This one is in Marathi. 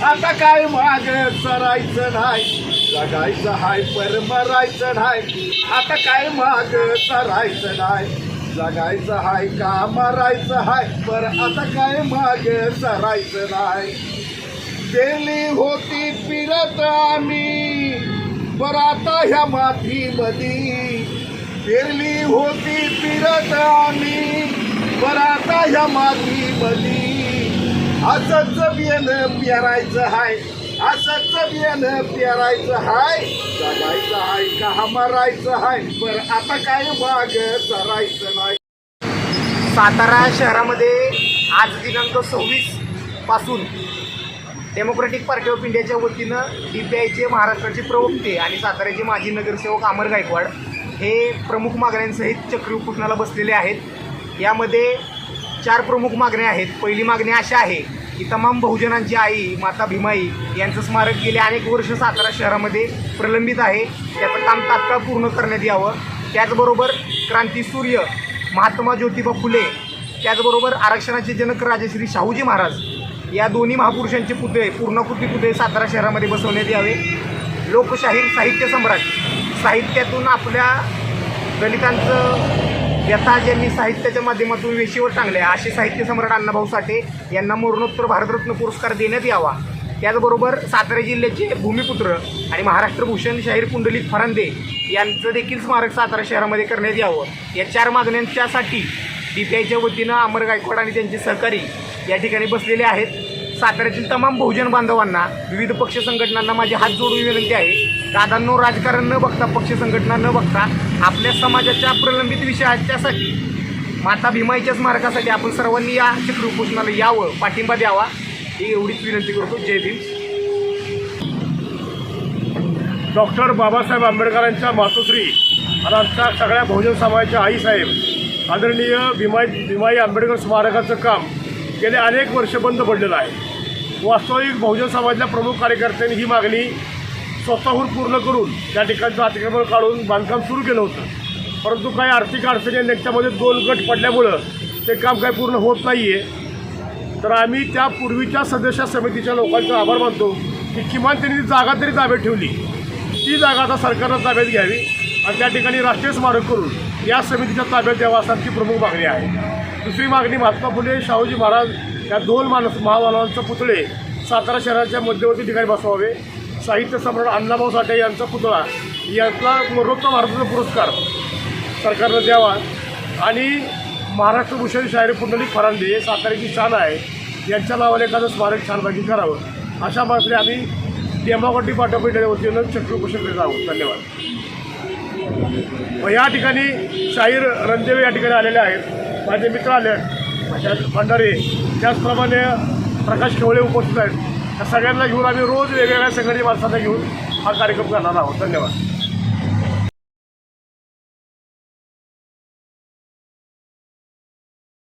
आता काय माग चरायचं नाही? जगायचं हाय पर मरायचं नाही. आता काय माग चरायचं नाही? जगायचं हाय का मरायचं हाय? पर आता काय माग चरायचं नाही? गेली होती फिरत आम्ही पर आता ह्या मातीमधी. फिरली होती फिरत आम्ही पर आता ह्या मातीमधी. असंच बियाणं पेरायचं हाय. असंच बियाणं पेरायचं हाय. जगायचं हाय का मरायचं हाय. पर आता काय माग जरायचं नाही. सातारा शहरामध्ये आज दिनांक सव्वीसपासून डेमोक्रॅटिक पार्टी ऑफ इंडियाच्या वतीनं डी पी आयचे महाराष्ट्राचे प्रवक्ते आणि साताऱ्याचे माजी नगरसेवक अमर गायकवाड हे प्रमुख मागण्यांसहित चक्री उपोषणाला बसलेले आहेत. यामध्ये चार प्रमुख मागण्या आहेत. पहिली मागणी अशा आहे की तमाम बहुजनांची आई माता भीमाई यांचं स्मारक गेले अनेक वर्ष सातारा शहरामध्ये प्रलंबित आहे. त्याचं काम तात्काळ पूर्ण करण्यात यावं. त्याचबरोबर क्रांती सूर्य महात्मा ज्योतिबा फुले त्याचबरोबर आरक्षणाचे जनक राजश्री शाहूजी महाराज या दोन्ही महापुरुषांचे पुतळे पूर्णकृती पुतळे सातारा शहरामध्ये बसवण्यात यावे. लोकशाहीर साहित्य सम्राट साहित्यातून आपल्या दलितांचं व्यथा ज्यांनी साहित्याच्या माध्यमातून वेशीवर टांगले असे साहित्य सम्राट अण्णाभाऊ साठे यांना मरणोत्तर भारतरत्न पुरस्कार देण्यात यावा. त्याचबरोबर सातारा जिल्ह्याचे भूमिपुत्र आणि महाराष्ट्र भूषण शाहीर पुंडलिक फरांदे यांचं देखील स्मारक सातारा शहरामध्ये करण्यात यावं. या चार मागण्यांच्यासाठी डी पी आयच्या वतीनं अमर गायकवाड आणि त्यांचे सहकारी या ठिकाणी बसलेले आहेत. साताऱ्यातील तमाम बहुजन बांधवांना विविध पक्ष संघटनांना माझी हात जोडून विनंती आहे. दादांनो राजकारण न बघता पक्ष संघटना न बघता आपल्या समाजाच्या प्रलंबित विषयाच्यासाठी माता भीमाईच्या स्मारकासाठी आपण सर्वांनी या चक्र उपोषणाला यावं पाठिंबा द्यावा ही एवढीच विनंती करतो. जय भीम. डॉक्टर बाबासाहेब आंबेडकरांच्या मातोश्री आणि आमच्या सगळ्या बहुजन समाजाच्या आईसाहेब आदरणीय भीमाई भीमाई आंबेडकर स्मारकाचं काम गेले अनेक वर्ष बंद पडलेलं आहे. वास्तविक बहुजन समाजाच्या प्रमुख कार्यकर्त्यांनी ही मागणी स्वतःहून पूर्ण करून त्या ठिकाणचं अतिक्रमण काढून बांधकाम सुरू केलं होतं. परंतु काही आर्थिक अडचणी आणि त्यांच्यामध्ये दोन गट पडल्यामुळं ते काम काही पूर्ण होत नाही आहे तर आम्ही त्या पूर्वीच्या सदस्य समितीच्या लोकांचा आभार मानतो की किमान त्यांनी ती जागा तरी ताब्यात ठेवली. ती जागा आता सरकारनं ताब्यात घ्यावी आणि त्या ठिकाणी राष्ट्रीय स्मारक करून या समितीच्या ताब्यात द्यावा असा प्रमुख मागणी आहे. दुसरी मागणी महात्मा फुले शाहूजी महाराज या दोन माणूस महामानवांचे पुतळे सातारा शहराच्या मध्यवर्ती ठिकाणी बसवावे. साहित्य सम्राट अण्णाभाऊ साठे यांचा पुतळा यातला मरणोत्तर भारताचा पुरस्कार सरकारनं द्यावा. आणि महाराष्ट्र भूषण शाहीर पुंडलिक फरांदे हे साताऱ्याची शान आहे. यांच्या नावाने एखादं स्मारक छानपैकी करावं. अशा मागणी आम्ही डेमोक्रेटिक पाठोपाठीच्या वतीनं चक्र करीत आहोत. धन्यवाद. या ठिकाणी शाहीर रणदेवी या ठिकाणी आलेले आहेत. माझे मित्र आले आहेत. भंडारे त्याचप्रमाणे प्रकाश केवळे उपस्थित आहेत. त्या सगळ्यांना घेऊन आम्ही रोज वेगवेगळ्या संघटने माणसांना घेऊन हा कार्यक्रम करणार आहोत. धन्यवाद.